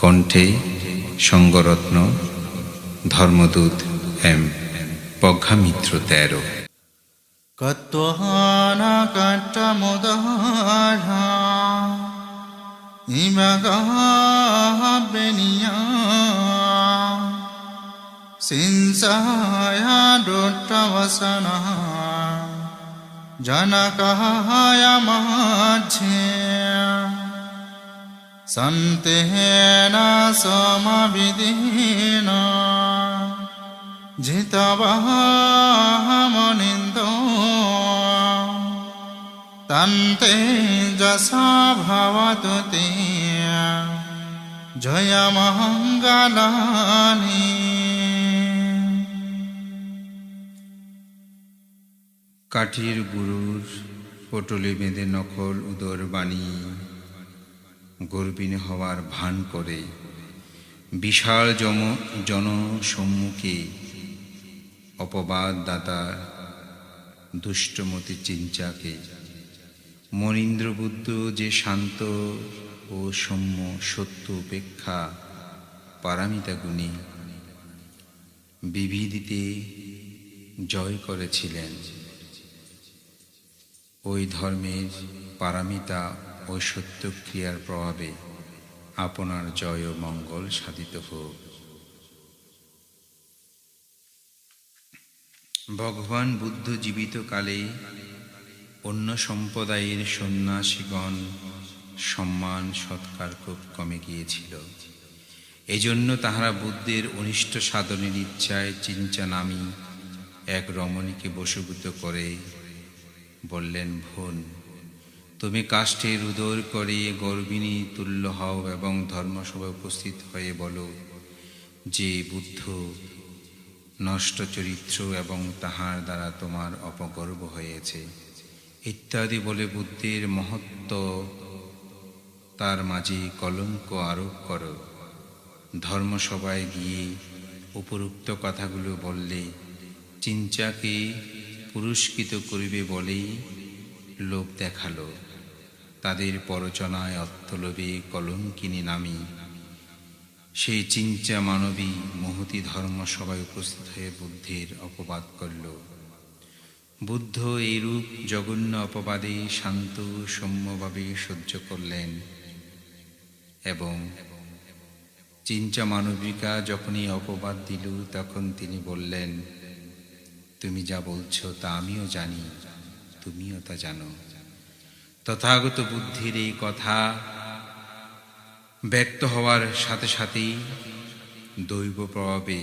কণ্ঠে সঙ্গরত্ন ধর্মদূত এম প্রজ্ঞামিত্র তেরো। কত্বহানাকট্টমুদহারা ইমগাবেনিয়া সিংসায়া দুট্টবসনা জনকায় মাঝে। সন্তেন সমবিদিনা জিতবাহমনিন্দ তন্তে যশা ভবতু তে জয়মঙ্গলানি কাঠির গুরুর পটলে বেঁধে নকল উদর বাণী গর্বিণ হওয়ার ভান করে। বিশাল জম জনসম্মুখে অপবাদ দাতা দুষ্টমতি চিঞ্চাকে মনীন্দ্র বুদ্ধ যে শান্ত ও সৌম্য সত্য উপেক্ষা পারামিতা গুণী, বিবিধিতে জয় করেছিলেন। ওই ধর্মের পারামিতা ও সত্য ক্রিয়ার প্রভাবে আপনার জয় ও মঙ্গল সাধিত হোক। ভগবান বুদ্ধ জীবিত কালে অন্য সম্প্রদায়ের সন্ন্যাসীগণ সম্মান, সৎকার খুব কমে গিয়েছিল। এজন্য তাহারা বুদ্ধের অনিষ্ট সাধনের ইচ্ছায় চিঞ্চা নামী এক রমণীকে বশীভূত করে বললেন, ভুন তুমি কাষ্ঠের উদর করে গর্বিণী তুল্য হও এবং ধর্মসভায় উপস্থিত হয়ে বলো যে বুদ্ধ নষ্ট চরিত্র এবং তাহার দ্বারা তোমার অপগর্ব হয়েছে। ইত্যাদি বলে বুদ্ধের মহত্ব তার মাঝে কলঙ্ক আরোপ করো। ধর্মসভায় গিয়ে উপরুক্ত কথাগুলো বললে চিঞ্চাকে পুরস্কৃত করিবে বলেই লোভ দেখাল। তাদের পরচনায় অর্থলোভে কলঙ্কিনী নামি। সেই চিঞ্চা মানবী মহতি ধর্ম সবাই উপস্থিত হয়ে বুদ্ধের অপবাদ করল। বুদ্ধ এইরূপ জঘন্য অপবাদে শান্ত, সৌম্যভাবে সহ্য করলেন এবং চিঞ্চা মানবিকা যখনই অপবাদ দিল, তখন তিনি বললেন, তুমি যা বলছো তা আমিও জানি। তুমিও তা জানো। তথাগত বুদ্ধির এই কথা ব্যক্ত হওয়ার সাথে সাথেই দৈব প্রভাবে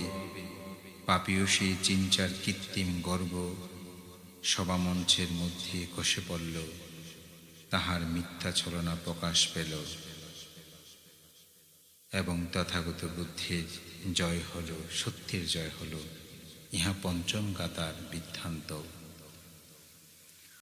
পাপীয় সেই চিঞ্চার কৃত্রিম গর্ব সভামঞ্চের মধ্যে কষে পড়ল, তাহার মিথ্যা ছলনা প্রকাশ পেল এবং তথাগত বুদ্ধির জয় হল, সত্যের জয় হল, ইহা পঞ্চম গাতার বিধ্যান্ত